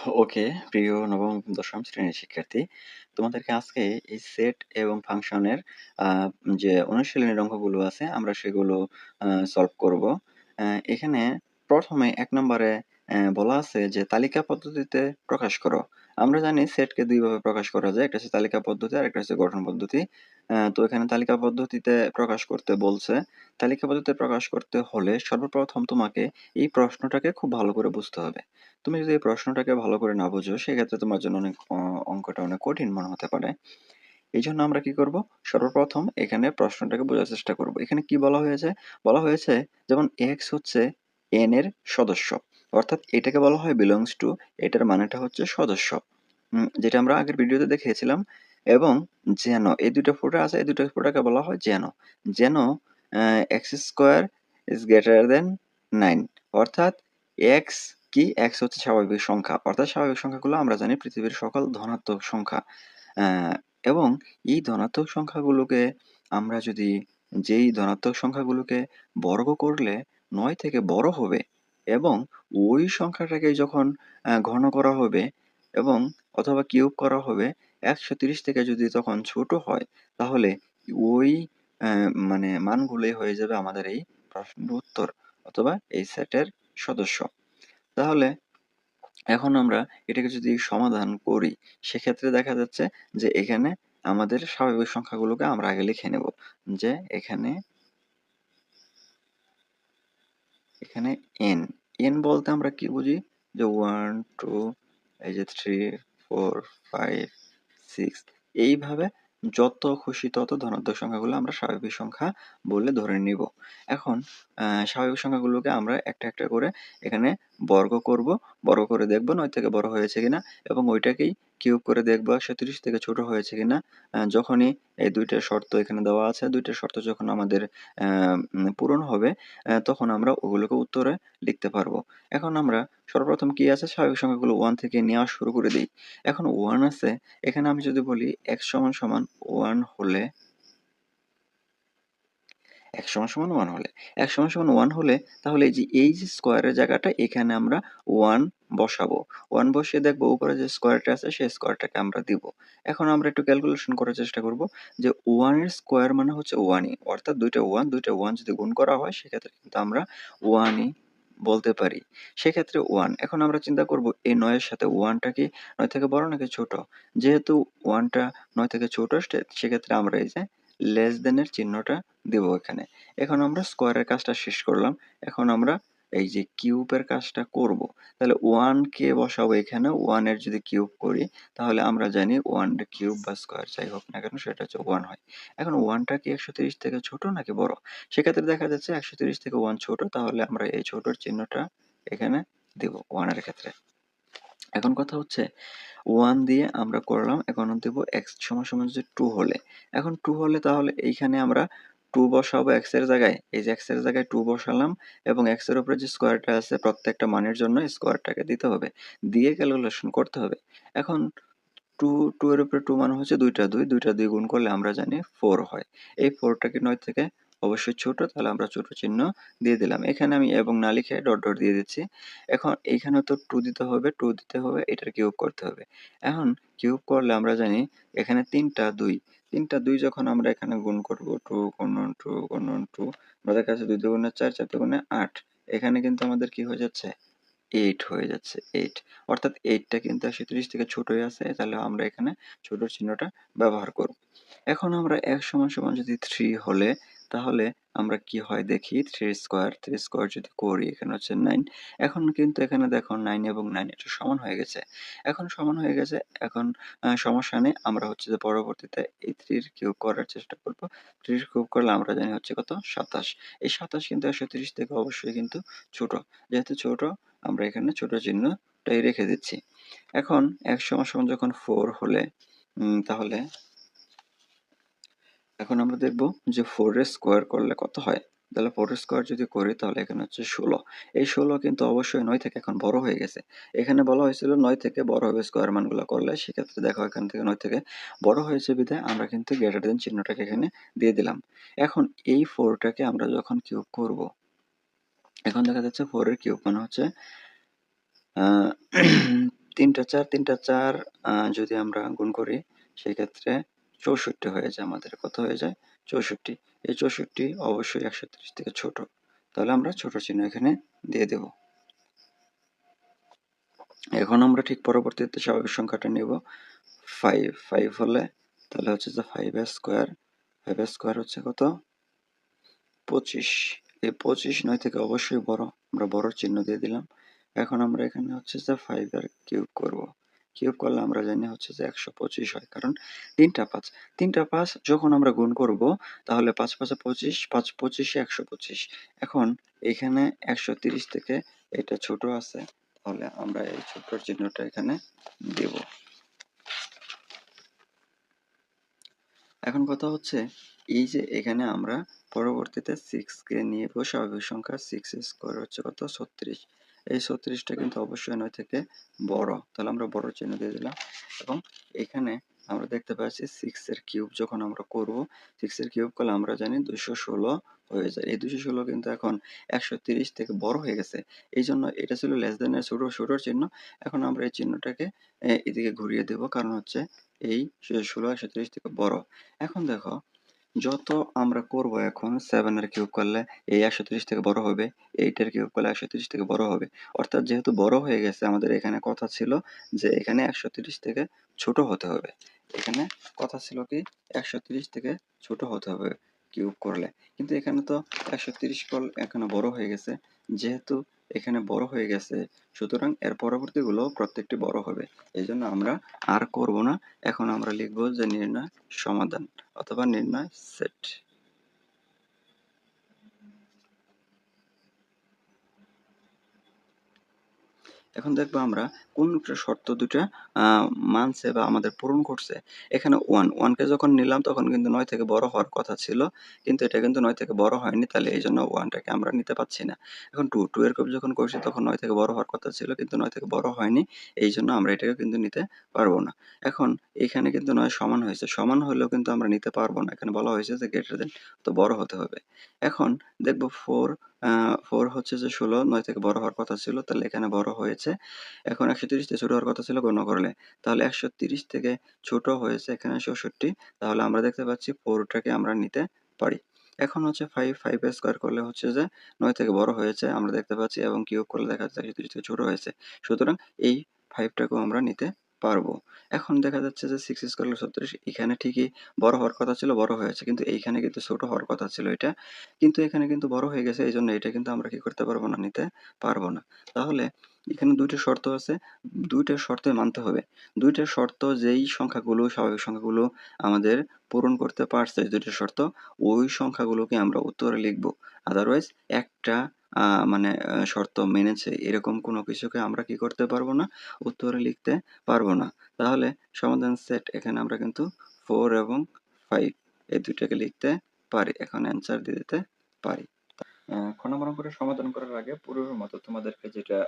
ওকে, প্রিয় নবম দশম শ্রেণির শিক্ষার্থী, তোমাদেরকে আজকে এই সেট এবং ফাংশনের যে অনুশীলনের অঙ্কগুলো আছে আমরা সেগুলো সলভ করব। এখানে ১ম এ ১ নম্বরে বলা আছে যে তালিকা পদ্ধতিতে প্রকাশ করো। আমরা জানি সেটকে ২ ভাবে প্রকাশ করা যায়। একটা হচ্ছে তালিকা পদ্ধতি আরেকটা হচ্ছে গঠন পদ্ধতি। তো এখানে তালিকা পদ্ধতিতে প্রকাশ করতে বলছে। তালিকা পদ্ধতিতে প্রকাশ করতে হলে সর্বপ্রথম তোমাকে এই প্রশ্নটাকে খুব ভালো করে বুঝতে হবে। তুমি যদি এই প্রশ্নটাকে ভালো করে না বুঝো, সেক্ষেত্রে তোমার জন্য অনেক অঙ্কটা অনেক কঠিন মনে হতে পারে। এই জন্য আমরা কি করব? সর্বপ্রথম এখানে প্রশ্নটাকে বোঝার চেষ্টা করব। এখানে কি বলা হয়েছে? বলা হয়েছে যেমন এক্স হচ্ছে এন এর সদস্য। অর্থাৎ এটাকে বলা হয় বিলংস টু এটার মানেটা হচ্ছে সদস্য। যেটা আমরা আগের ভিডিওতে দেখিয়েছিলাম এবং যেন, এই ২ টা ফোঁটা আছে, এই ২ টা ফোঁটাকে বলা হয় যেন। যেন x square is greater than 9 অর্থাৎ x কি? এক্স হচ্ছে স্বাভাবিক সংখ্যা। অর্থাৎ স্বাভাবিক সংখ্যাগুলো আমরা জানি পৃথিবীর সকল ধনাত্মক সংখ্যা। এবং এই ধনাত্মক সংখ্যাগুলোকে আমরা যদি যেই ধনাত্মক সংখ্যাগুলোকে বর্গ করলে নয় থেকে বড় হবে এবং ওই সংখ্যাটাকে যখন ঘন করা হবে এবং অথবা কিউব করা হবে ১৩০ থেকে যদি তখন ছোট হয়, তাহলে ওই মানে মানগুলোই হয়ে যাবে আমাদের এই প্রশ্নের উত্তর অথবা এই সেটের সদস্য। তাহলে এখন আমরা এটাকে যদি সমাধান করি, সেক্ষেত্রে দেখা যাচ্ছে যে এখানে আমাদের স্বাভাবিক সংখ্যাগুলোকে আমরা আগে লিখে নেব। যে এখানে এখানে এন এন বলতে আমরা কি বুঝি? যে ওয়ান টু এই যে থ্রি ফোর ফাইভ সিক্স এইভাবে যত খুশি তত ধনাত্মক সংখ্যাগুলো আমরা স্বাভাবিক সংখ্যা বলে ধরে নিব। এখন স্বাভাবিক সংখ্যাগুলোকে আমরা একটা একটা করে এখানে বর্গ করব। বর্গ করে দেখব নয় থেকে বড় হয়েছে কিনা এবং ওইটাকেই কিউব করে দেখব একশো তিরিশ থেকে ছোট হয়েছে কিনা। যখনই এই দুইটা শর্ত এখানে দেওয়া আছে, দুইটা শর্ত যখন আমাদের পূরণ হবে তখন আমরা ওগুলোকে উত্তরে লিখতে পারব। এখন আমরা সর্বপ্রথম কি আছে? স্বাভাবিক সংখ্যাগুলো ওয়ান থেকে নেওয়া শুরু করে দিই। এখন ওয়ান আছে, এখানে আমি যদি বলি এক্স সমান সমান ওয়ান হলে এক সমান সমান ওয়ান হলে এক সমান সমান ওয়ান হলে, তাহলে এই যে এই যে স্কোয়ারের জায়গাটা, এখানে আমরা ওয়ান বসাবো। ওয়ান বসিয়ে দেখব, উপরে যে স্কোয়ারটা আছে, সেই স্কোয়ারটাকে আমরা দিব। এখন আমরা একটু ক্যালকুলেশন করার চেষ্টা করব যে ওয়ানের স্কোয়ার মানে হচ্ছে ওয়ানই অর্থাৎ দুইটা ওয়ান দুইটা ওয়ান যদি গুণ করা হয়, সেক্ষেত্রে কিন্তু আমরা ওয়ানই বলতে পারি। সেক্ষেত্রে ওয়ান এখন আমরা চিন্তা করব, এই নয়ের সাথে ওয়ানটা কি নয় থেকে বড় নাকি ছোট? যেহেতু ওয়ানটা নয় থেকে ছোট সেক্ষেত্রে আমরা এই যে লেস দেনের চিহ্নটা দেব এখানে। এখন আমরা স্কোয়ারের কাজটা শেষ করলাম। এখন আমরা এই যে কিউবের কাজটা করব, তাহলে ওয়ান কে বসাবো এখানে ওয়ানের যদি কিউব করি, তাহলে আমরা জানি ওয়ান কিউব বা স্কোয়ার যাই হোক না কেন, সেটা হচ্ছে ওয়ান হয়। এখন ওয়ানটা কি একশো তিরিশ থেকে ছোট নাকি বড়? সেক্ষেত্রে দেখা যাচ্ছে একশো তিরিশ থেকে ওয়ান ছোট, তাহলে আমরা এই ছোটর চিহ্নটা এখানে দেব ওয়ানের ক্ষেত্রে। এখন কথা হচ্ছে ওয়ান দিয়ে আমরা করলাম এখন দেব এক্স সমান সমান যদি টু হলে। এখন টু হলে তাহলে এইখানে আমরা টু বসাবো এক্সের জায়গায়। এই যে এক্সের জায়গায় টু বসালাম এবং এক্সের উপরে যে স্কোয়ারটা আছে প্রত্যেকটা মানের জন্য স্কোয়ারটাকে দিতে হবে। দিয়ে ক্যালকুলেশন করতে হবে। এখন টু টু এর উপরে টু মানে হচ্ছে দুইটা দুই। দুইটা দুই গুণ করলে আমরা জানি ফোর হয়। এই ফোরটাকে নয় থেকে অবশ্যই ছোট, তাহলে আমরা ছোট চিহ্ন দিয়ে দিলাম। এখানে আমি এবং না লিখে ডট ডট দিয়ে দিচ্ছি। এখন এখানে তো টু দিতে হবে টু দিতে হবে, এটার কিউব করতে হবে। এখন কিউব করলে আমরা জানি এখানে তিনটা দুই। তিনটা, দুই যখন আমরা এখানে গুণ করব, টু গুণন টু গুণন টু, আমাদের কাছে দুই দুগুণে চার চার দুগুণে আট, এখানে কিন্তু আমাদের কি হয়ে যাচ্ছে? এইট হয়ে যাচ্ছে এইট অর্থাৎ এইটটা কিন্তু একশো তিরিশ থেকে ছোটই আছে, তাহলে আমরা এখানে ছোট চিহ্নটা ব্যবহার করব। এখন আমরা এক সমান সমান যদি থ্রি হলে তাহলে আমরা কি হয় দেখি? থ্রি স্কোয়ার থ্রি স্কোয়ার যদি করি, এখানে হচ্ছে নাইন এখন কিন্তু এখানে দেখো নাইন এবং নাইন এটা সমান হয়ে গেছে। এখন সমান হয়ে গেছে, এখন সমস্যা নেই। আমরা হচ্ছে যে পরবর্তীতে এই থ্রির কিউব করার চেষ্টা করব। থ্রির কিউব করলে আমরা জানি হচ্ছে কত? সাতাশ। এই সাতাশ কিন্তু একশো তিরিশ থেকে অবশ্যই কিন্তু ছোট। যেহেতু ছোট, আমরা এখানে ছোট চিহ্নটাই রেখে দিচ্ছি। এখন এক সমান যখন ফোর হলে তাহলে এখন আমরা দেখব যে ফোর এর স্কোয়ার করলে কত হয়? তাহলে ফোর স্কোয়ার যদি করি, তাহলে এখানে হচ্ছে ষোলো। এই ষোলো কিন্তু অবশ্যই নয় থেকে এখন বড় হয়ে গেছে। এখানে বলা হয়েছিল নয় থেকে বড় হবে স্কোয়ার মানগুলো করলে, সেক্ষেত্রে দেখো এখান থেকে নয় থেকে বড় হয়েছে বিধায় আমরা কিন্তু গ্রেটার দেন চিহ্নটাকে এখানে দিয়ে দিলাম। এখন এই ফোরটাকে আমরা যখন কিউব করব, এখন দেখা যাচ্ছে ফোর এর কিউব মানে হচ্ছে তিনটা চার তিনটা চার যদি আমরা গুণ করি, সেক্ষেত্রে চৌষট্টি হয়ে যায়, আমাদের কত হয়ে যায়? চৌষট্টি। এই চৌষট্টি অবশ্যই একশো তিরিশ থেকে ছোট। তাহলে আমরা ছোট চিহ্ন এখানে দিয়ে দেব। এখন আমরা ঠিক পরবর্তীতে স্বাভাবিক সংখ্যাটা নেব। ফাইভ ফাইভ হলে তাহলে হচ্ছে যে ফাইভ স্কোয়ার ফাইভ স্কোয়ার হচ্ছে কত? পঁচিশ। এই পঁচিশ নয় থেকে অবশ্যই বড়। আমরা বড় চিহ্ন দিয়ে দিলাম। এখন আমরা এখানে হচ্ছে যে ফাইভ এর কিউব করব। কিউব করলে আমরা জানি হচ্ছে যে একশো পঁচিশ হয়। কারণ তিনটা পাঁচ তিনটা পাঁচ যখন আমরা গুণ করব, তাহলে পাঁচ পাঁচে পঁচিশ, পাঁচ পঁচিশে একশো পঁচিশ। এখন এখানে একশো তিরিশ থেকে এটা ছোট আছে, তাহলে আমরা এই ছোট চিহ্নটা এখানে দেব। এখন কথা হচ্ছে, এই যে এখানে আমরা পরবর্তীতে সিক্সকে নিয়ে স্বাভাবিক সংখ্যা সিক্স স্কোয়ার হচ্ছে কত? ছত্রিশ। এই ছত্রিশটা কিন্তু অবশ্যই নয় থেকে বড়। তাহলে আমরা বড় চিহ্ন দিয়ে দিলাম। এবং এখানে আমরা দেখতে পাচ্ছি সিক্স এর কিউব যখন আমরা করব সিক্স এর কিউব করলে আমরা জানি দুশো ষোলো হয়ে যায়। এই দুশো ষোলো কিন্তু এখন একশো তিরিশ থেকে বড় হয়ে গেছে। এই জন্য এটা ছিল লেস দেন এর ছোট ছোটোর চিহ্ন। এখন আমরা এই চিহ্নটাকে এদিকে ঘুরিয়ে দেব। কারণ হচ্ছে এই ষোলো একশো তিরিশ থেকে বড়। এখন দেখো যত আমরা করব এখন সেভেনের কিউব করলে এই একশো তিরিশ থেকে বড় হবে এইটের কিউব করলে একশো তিরিশ থেকে বড় হবে। অর্থাৎ যেহেতু বড় হয়ে গেছে, আমাদের এখানে কথা ছিল যে এখানে একশো তিরিশ থেকে ছোট হতে হবে। এখানে কথা ছিল কি, একশো তিরিশ থেকে ছোট হতে হবে কিউব করলে। কিন্তু এখানে তো একশো তিরিশ কল এখানে বড় হয়ে গেছে, যেহেতু এখানে বড় হয়ে গেছে। সুতরাং এর পরবর্তীগুলো প্রত্যেকটি বড় হবে। এই জন্য আমরা আর করব না। এখন আমরা লিখব যে নির্ণয় সমাধান অথবা নির্ণয় সেট। এখন দেখব আমরা কোন শর্ত দুটা মানছে বা আমাদের পূরণ করছে, এখানে ওয়ান ওয়ানকে যখন নিলাম তখন কিন্তু নয় থেকে বড় হওয়ার কথা ছিল, কিন্তু এটা কিন্তু নয় থেকে বড় হয়নি, তাহলে এই জন্য ওয়ানটাকে আমরা নিতে পারছি না। এখন টু টু এর কপি যখন করছি তখন নয় থেকে বড় হওয়ার কথা ছিল, কিন্তু নয় থেকে বড় হয়নি, এই জন্য আমরা এটাকে কিন্তু নিতে পারব না। এখন এখানে কিন্তু নয় সমান হয়েছে, সমান হলেও কিন্তু আমরা নিতে পারব না, এখানে বলা হয়েছে যে গ্রেটার দেন তো বড় হতে হবে। এখন দেখব ফোর ফোর হচ্ছে যে ষোলো, নয় থেকে বড় হওয়ার কথা ছিল, তাহলে এখানে বড় হয়েছে, এখন একশো তিরিশ থেকে ছোট হওয়ার কথা ছিল, গণ্য করলে তাহলে একশো তিরিশ থেকে ছোট হয়েছে এখানে চৌষট্টি, তাহলে আমরা দেখতে পাচ্ছি ফোরটাকে আমরা নিতে পারি। এখন হচ্ছে ফাইভ ফাইভ স্কোয়ার করলে হচ্ছে যে নয় থেকে বড় হয়েছে, আমরা দেখতে পাচ্ছি এবং কিউব করলে দেখা যাচ্ছে একশো তিরিশ থেকে ছোট হয়েছে। সুতরাং এই ফাইভটাকেও আমরা নিতে পারব। এখন দেখা যাচ্ছে যে সিক্স স্কোয়ার ছত্রিশ, এখানে ঠিকই বড় হওয়ার কথা ছিল, বড় হয়েছে, কিন্তু এইখানে কিন্তু ছোট হওয়ার কথা ছিল এটা। কিন্তু এখানে কিন্তু বড় হয়ে গেছে এই জন্য এটা কিন্তু আমরা কি করতে পারব না, নিতে পারব না। তাহলে এখানে দুইটা শর্ত আছে। দুইটা শর্তে মানতে হবে। দুইটা শর্ত যেই সংখ্যাগুলো, স্বাভাবিক সংখ্যাগুলো আমাদের পূরণ করতে পারছে, দুইটা শর্ত, ওই সংখ্যাগুলোকে আমরা উত্তরে লিখব। আদারওয়াইজ একটা মানে শর্ত মেনেছে এরকম কোনো কিছুকে আমরা কি করতে পারব না, উত্তরে লিখতে পারব না। তাহলে সমাধান সেট এখানে আমরা কিন্তু ফোর এবং ফাইভ এই দুইটাকে লিখতে পারি। এখন অ্যান্সার দিয়ে দিতে পারি। খ নম্বর সমাধান করার আগে পূর্বের মতো তোমাদেরকে যেটা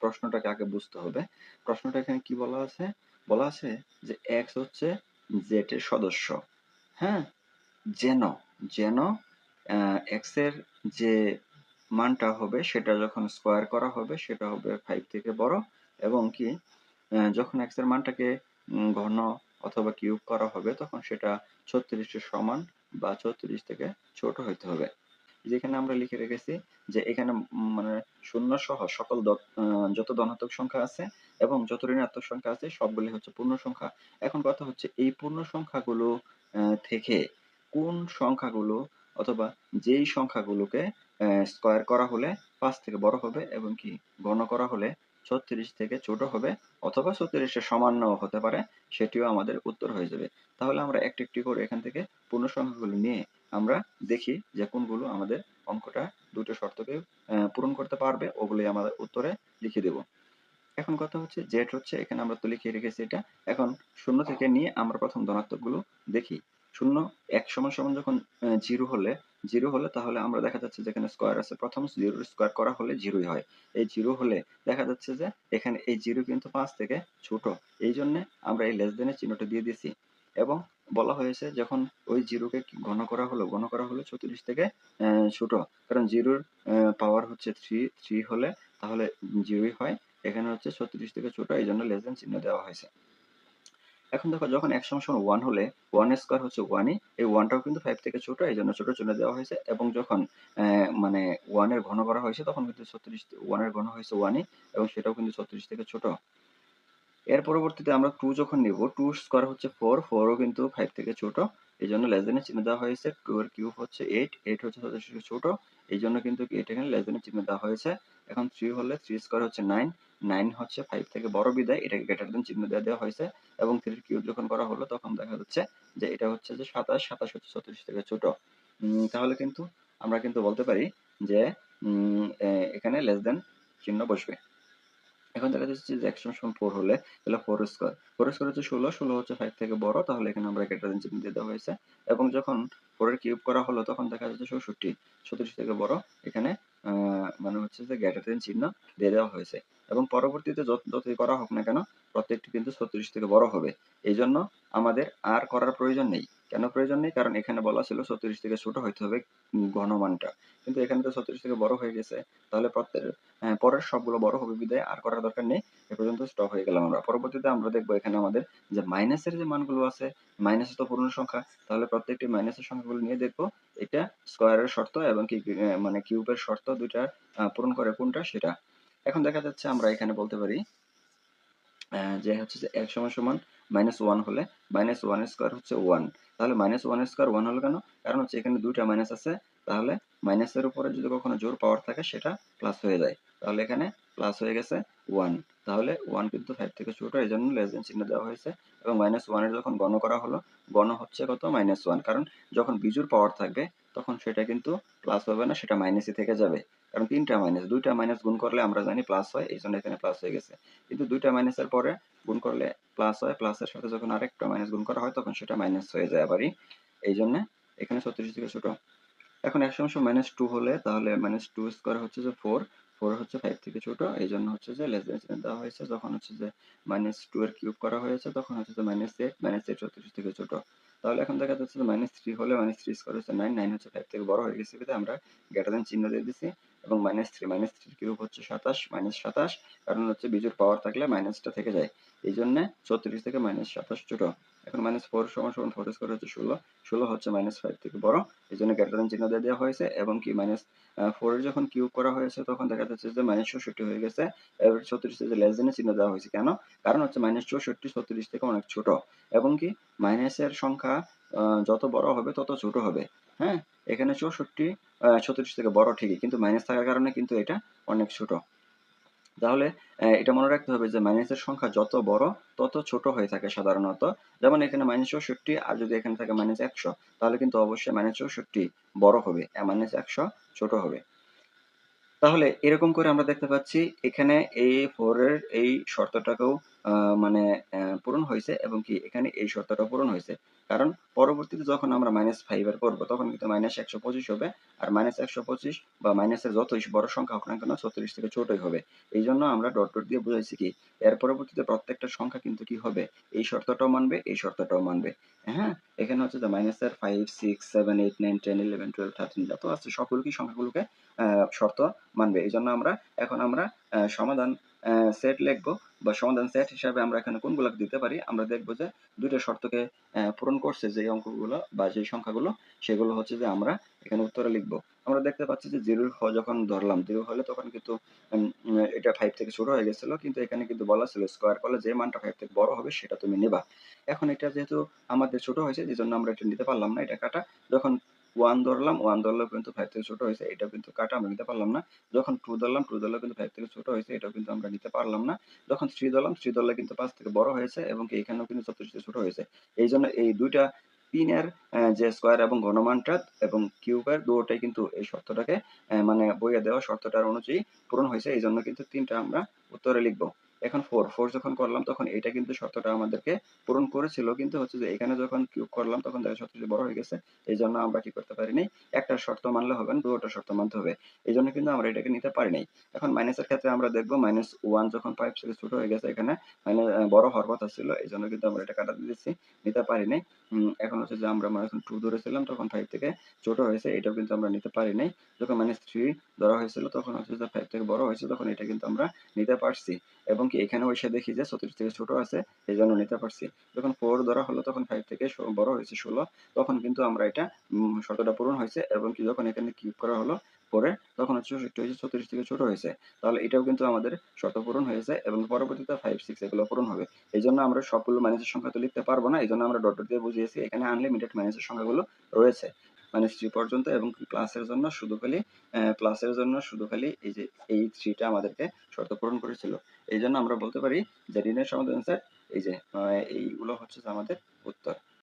প্রশ্নটাকে আগে বুঝতে হবে। প্রশ্নটা এখানে কি বলা আছে? বলা আছে যে এক্স হচ্ছে জেড এর সদস্য। হ্যাঁ? যেন যেন এক্সের যে মানটা হবে সেটা যখন স্কোয়ার করা হবে, সেটা হবে ফাইভ থেকে বড় এবং কি যখন এক্সের মানটাকে ঘন অথবা কিউব করা হবে, তখন সেটা ছত্রিশের সমান বা ছত্রিশ থেকে ছোট হইতে হবে। যেখানে আমরা লিখে রেখেছি যে এখানে মানে শূন্য সহ সকল যত ধনাত্মক সংখ্যা আছে এবং যত ঋণাত্মক সংখ্যা আছে সবগুলি হচ্ছে পূর্ণ সংখ্যা। এখন কথা হচ্ছে এই পূর্ণ সংখ্যাগুলো থেকে কোন সংখ্যাগুলো অথবা যেই সংখ্যাগুলোকে স্কোয়ার করা হলে পাঁচ থেকে বড় হবে এবং কি গণ করা হলে ছত্রিশ থেকে ছোট হবে অথবা ছত্রিশের সমান্য হতে পারে, সেটিও আমাদের উত্তর হয়ে যাবে। তাহলে আমরা একটি একটি করে এখান থেকে পূর্ণ সংখ্যাগুলো নিয়ে আমরা দেখি যে কোনগুলো আমাদের অঙ্কটা দুটো শর্তকে পূরণ করতে পারবে ওগুলি আমাদের উত্তরে লিখে দেব। এখন কথা হচ্ছে জেড হচ্ছে, এখানে আমরা তো লিখে রেখেছি এটা। এখন শূন্য থেকে নিয়ে আমরা প্রথম ধনাত্মকগুলো দেখি। শূন্য এক সমান সমান যখন জিরো হলে জিরো হলে তাহলে আমরা দেখা যাচ্ছে যেখানে স্কোয়ার আছে, প্রথম জিরো স্কোয়ার করা হলে জিরোই হয়। এই জিরো হলে দেখা যাচ্ছে যে এখানে এই জিরো কিন্তু পাঁচ থেকে ছোট। এই জন্য আমরা এই লেস দেনের চিহ্নটা দিয়ে দিয়েছি। এবং বলা হয়েছে যখন ওই জিরোকে ঘন করা হলো ঘন করা হলো চৌত্রিশ থেকে ছোট কারণ জিরোর পাওয়ার হচ্ছে থ্রি থ্রি হলে তাহলে জিরোই হয়। এখানে হচ্ছে ছত্রিশ থেকে ছোট এই জন্য লেস দেন চিহ্ন দেওয়া হয়েছে। এখন দেখো, যখন এক সমান ওয়ান হলে ওয়ান স্কোয়ার হচ্ছে ওয়ানই এই ওয়ানটাও কিন্তু ফাইভ থেকে ছোট এই জন্য ছোট চিহ্ন দেওয়া হয়েছে। এবং যখন মানে ওয়ানের ঘন করা হয়েছে, তখন কিন্তু ছত্রিশ ওয়ানের ঘন হয়েছে ওয়ানই এবং সেটাও কিন্তু ছত্রিশ থেকে ছোট এর পরবর্তীতে আমরা টু যখন নিব টু স্কোয়ার হচ্ছে ফোর ফোরও কিন্তু ফাইভ থেকে ছোট। এই জন্য লেস দেনের চিহ্ন দেওয়া হয়েছে। টু এর কিউব হচ্ছে এইট এইট হচ্ছে থেকে ছোট। এই জন্য কিন্তু এইট এখানে লেস দেনের চিহ্ন দেওয়া হয়েছে। এখন থ্রি হলে থ্রি স্কোয়ার হচ্ছে নাইন নাইন হচ্ছে ফাইভ থেকে বড় বিদায়। এটাকে গ্রেটার দেন চিহ্ন দেওয়া দেওয়া হয়েছে। এবং থ্রির কিউব যখন করা হলো, তখন দেখা যাচ্ছে যে এটা হচ্ছে যে সাতাশ সাতাশ হচ্ছে ছত্রিশ থেকে ছোট। তাহলে কিন্তু আমরা কিন্তু বলতে পারি যে এখানে লেস দেন চিহ্ন বসবে। এখন দেখা যাচ্ছে যে একশো সমান ফোর হলে তাহলে ফোর স্কোয়ার ফোর স্কোয়ার হচ্ছে ষোলো ষোলো হচ্ছে ফাইভ থেকে বড়, তাহলে এখানে আমরা গ্রেটার দেন চিহ্ন দিয়ে দেওয়া হয়েছে। এবং যখন ফোরের কিউব করা হলো, তখন দেখা যাচ্ছে চৌষট্টি, ছত্রিশ থেকে বড়। এখানে মানে হচ্ছে যে গ্রেটার দেন চিহ্ন দিয়ে দেওয়া হয়েছে। এবং পরবর্তীতে যত, যতই করা হোক না কেন, প্রত্যেকটি কিন্তু ছত্রিশ থেকে বড় হবে। এই জন্য আমাদের আর করার প্রয়োজন নেই। কেন প্রয়োজন নেই? কারণ এখানে বলা ছিল ছত্রিশ থেকে ছোট হইতে হবে ঘনমানটা কিন্তু এখানে তো ছত্রিশ থেকে বড় হয়ে গেছে। তাহলে প্রত্যেক হ্যাঁ, পরের সবগুলো বড় হবে বিদায় আর করার দরকার নেই। এ পর্যন্ত স্টপ হয়ে গেলাম আমরা। পরবর্তীতে আমরা দেখব এখানে আমাদের যে মাইনাসের যে মানগুলো আছে মাইনাস তো পূর্ণ সংখ্যা তাহলে প্রত্যেকটি মাইনাসের সংখ্যাগুলো নিয়ে দেখব। এটা স্কোয়ারের শর্ত এবং কি মানে কিউবের শর্ত দুইটা পূরণ করে কোনটা সেটা। এখন দেখা যাচ্ছে আমরা এখানে বলতে পারি যে হচ্ছে যে এক সমান সমান মাইনাস ওয়ান হলে মাইনাস ওয়ান স্কোয়ার হচ্ছে ওয়ান তাহলে মাইনাস ওয়ান স্কোয়ার ওয়ান হলো কেন? কারণ হচ্ছে এখানে দুইটা মাইনাস আছে, তাহলে মাইনাসের উপরে যদি কখনো জোর পাওয়ার থাকে, সেটা প্লাস হয়ে যায়। তাহলে এখানে প্লাস হয়ে গেছে ওয়ান তাহলে ওয়ান কিন্তু ফাইভ থেকে ছোট এই জন্য লেস দেন চিহ্ন দেওয়া হয়েছে। এবং মাইনাস ওয়ানের যখন গণ করা হলো, গণ হচ্ছে কত? মাইনাস ওয়ান কারণ যখন বিজুর পাওয়ার থাকবে, তখন সেটা কিন্তু প্লাস হবে না, সেটা মাইনাসই থেকে যাবে। কারণ তিনটা মাইনাস দুইটা মাইনাস গুণ করলে আমরা জানি প্লাস হয়, এই জন্য এখানে প্লাস হয়ে গেছে। কিন্তু দুইটা মাইনাসের পরে গুণ করলে প্লাস হয় প্লাসের সাথে যখন আরেকটা মাইনাস গুণ করা হয়, তখন সেটা মাইনাস হয়ে যায় আবারই। এই জন্য এখানে ছত্রিশ থেকে ছোট। এখন একশো অংশ মাইনাস টু হলে তাহলে মাইনাস টু স্কোয়ার হচ্ছে যে ফোর ফোর হচ্ছে ফাইভ থেকে ছোট, এই জন্য হচ্ছে যে লেস দেন দেওয়া হয়েছে, যখন হচ্ছে যে মাইনাস টু এর কিউব করা হয়েছে, তখন হচ্ছে যে মাইনাস এইট মাইনাস এইট ছত্রিশ থেকে ছোট। তাহলে এখন দেখা যাচ্ছে যে মাইনাস থ্রি হলে মাইনাস থ্রি স্কোয়ার হচ্ছে নাইন নাইন হচ্ছে ফাইভ থেকে বড় হয়ে গেছে আমরা গ্রেটার দেন চিহ্ন দিয়ে দিছি। এবং minus three minus three cube হচ্ছে সাতাশ মাইনাস সাতাশ, কারণ হচ্ছে বিজুর পাওয়ার থাকলে মাইনাসটা থেকে যায়। এই জন্য ছত্রিশ থেকে মাইনাস সাতাশ ছোট। এখন মাইনাস ফোর সমান সমান ফোর স্কোয়ার হচ্ছে ষোলো। ষোলো হচ্ছে মাইনাস ফাইভ থেকে বড়। এই জন্য গ্রেটার চিহ্ন দিয়ে দেওয়া হয়েছে এবং কি মাইনাস ফোরের যখন কিউব করা হয়েছে তখন দেখা যাচ্ছে যে মাইনাস চৌষট্টি হয়ে গেছে। এবার ছত্রিশ থেকে লেস দেনের চিহ্ন দেওয়া হয়েছে। কেন? কারণ হচ্ছে মাইনাস চৌষট্টি ছত্রিশ থেকে অনেক ছোট। এবং কি মাইনাসের সংখ্যা যত বড় হবে তত ছোট হবে। হ্যাঁ? এখানে চৌষট্টি ছত্রিশ থেকে বড় ঠিকই, কিন্তু মাইনাস থাকার কারণে কিন্তু এটা অনেক ছোট। তাহলে এটা মনে রাখতে হবে যে মাইনাসের সংখ্যা যত বড়, তত ছোট হয়ে থাকে সাধারণত। যেমন এখানে মাইনাস চৌষট্টি, আর যদি এখানে থাকে মাইনাস একশো, তাহলে কিন্তু অবশ্যই মাইনাস চৌষট্টি বড় হবে মাইনাস একশো ছোট হবে। তাহলে এরকম করে আমরা দেখতে পাচ্ছি, এখানে এই ফোরের এই শর্তটাকেও মানে পূরণ হয়েছে এবং কি এখানে এই শর্তটাও পূরণ হয়েছে। কারণ পরবর্তীতে যখন আমরা মাইনাস ফাইভ এর করব, তখন কিন্তু মাইনাস একশো পঁচিশ হবে। আর মাইনাস একশো পঁচিশ বা মাইনাসের যতই বড় সংখ্যা হোক না কেন, ছত্রিশ থেকে ছোটই হবে। এই জন্য আমরা ডট ডট দিয়ে বুঝাইছি কি, এর পরবর্তীতে প্রত্যেকটা সংখ্যা কিন্তু কি হবে? এই শর্তটাও মানবে, এই শর্তটাও মানবে। হ্যাঁ এখানে হচ্ছে যে মাইনাসের five six seven eight nine ten eleven twelve thirteen যত আছে কি সংখ্যাগুলোকে শর্ত মানবে। এই জন্য আমরা, এখন আমরা সমাধান সেট লিখব বা সমাধান সেট হিসাবে আমরা এখানে কোনগুলো দিতে পারি? আমরা দেখব যে দুইটা শর্তকে পূরণ করছে যে অঙ্কগুলো বা যে সংখ্যাগুলো, সেগুলো হচ্ছে যে আমরা এখানে উত্তরে লিখব। আমরা দেখতে পাচ্ছি যে জিরো যখন ধরলাম জিরো হলে তখন কিন্তু এটা ফাইভ থেকে ছোট হয়ে গেছিল, কিন্তু এখানে কিন্তু বলা ছিল স্কোয়ার করলে যে মানটা ফাইভ থেকে বড় হবে সেটা তুমি নেবা। এখন এটা যেহেতু আমাদের ছোট হয়েছে এই জন্য আমরা এটা নিতে পারলাম না, এটা কাটা। যখন ওয়ান ধরলাম ওয়ান ধরলেও কিন্তু ফাইভ থেকে ছোট হয়েছে এটাও কিন্তু কাটা আমরা নিতে পারলাম না। যখন টু ধরলাম টু ধরলেও কিন্তু ফাইভ থেকে ছোট হয়েছে এটাও কিন্তু আমরা নিতে পারলাম না। যখন থ্রি ধরলাম থ্রি ধরলে কিন্তু পাঁচ থেকে বড় হয়েছে এবং এখানেও কিন্তু ছত্রিশ থেকে ছোট হয়েছে। এই জন্য এই দুইটা আহ, যে স্কোয়ার এবং ঘনমানটা এবং কিউবের দুটোটাই কিন্তু এই শর্তটাকে মানে বইয়ে দেওয়া শর্তটার অনুযায়ী পূরণ হয়েছে। এই জন্য কিন্তু তিনটা আমরা উত্তরে লিখব। এখন ফোর ফোর যখন করলাম, তখন এটা কিন্তু শর্তটা আমাদেরকে পূরণ করেছিল। কিন্তু হচ্ছে যে, এখানে যখন কিউব করলাম, তখন দেখা সবচেয়ে বড় হয়ে গেছে। এই জন্য আমরা কি করতে পারিনি? একটা শর্ত মানলে হবে না, দুটো শর্ত মানতে হবে। এই জন্য কিন্তু আমরা এটাকে নিতে পারি নাই এখন মাইনাসের ক্ষেত্রে আমরা দেখব মাইনাস ওয়ান যখন ফাইভ থেকে ছোট হয়ে গেছে এখানে মানে বড় হওয়ার কথা ছিল। এই জন্য কিন্তু আমরা এটা কাটা দিয়েছি, নিতে পারি নাই এখন হচ্ছে যে, আমরা যখন টু ধরেছিলাম তখন ফাইভ থেকে ছোট হয়েছে, এটাও কিন্তু আমরা নিতে পারি নাই যখন মাইনাস থ্রি ধরা হয়েছিল, তখন হচ্ছে যে ফাইভ থেকে বড় হয়েছে, তখন এটা কিন্তু আমরা নিতে পারছি। এবং কি এখানে এসে দেখি যে ছত্রিশ থেকে ছোট আছে, এই জন্য নিতে পারছি। যখন ফোর ধরা হলো, তখন ফাইভ থেকে বড় হয়েছে ষোলো, তখন কিন্তু আমরা এটা শর্তটা পূরণ হয়েছে এবং কি যখন এখানে কিউব করা হলো পরে তখন হচ্ছে একটু হয়েছে ছত্রিশ থেকে ছোট হয়েছে। তাহলে এটাও কিন্তু আমাদের শর্ত পূরণ হয়েছে এবং পরবর্তীতে ফাইভ সিক্স এগুলো পূরণ হবে। এই জন্য আমরা সবগুলো মাইনাসের সংখ্যা তো লিখতে পারব না, এই জন্য আমরা ডট ডট দিয়ে বুঝিয়েছি, এখানে আনলিমিটেড মাইনাসের সংখ্যাগুলো রয়েছে। মাইনাস থ্রি পর্যন্ত এবং ক্লাসের জন্য শুধু খালি ক্লাসের জন্য শুধু খালি এই যে এই থ্রিটা আমাদেরকে শর্ত পূরণ করেছিল। এই জন্য আমরা বলতে পারি যে ঋণের সমাধান স্যার এই যে এইগুলো হচ্ছে আমাদের উত্তর।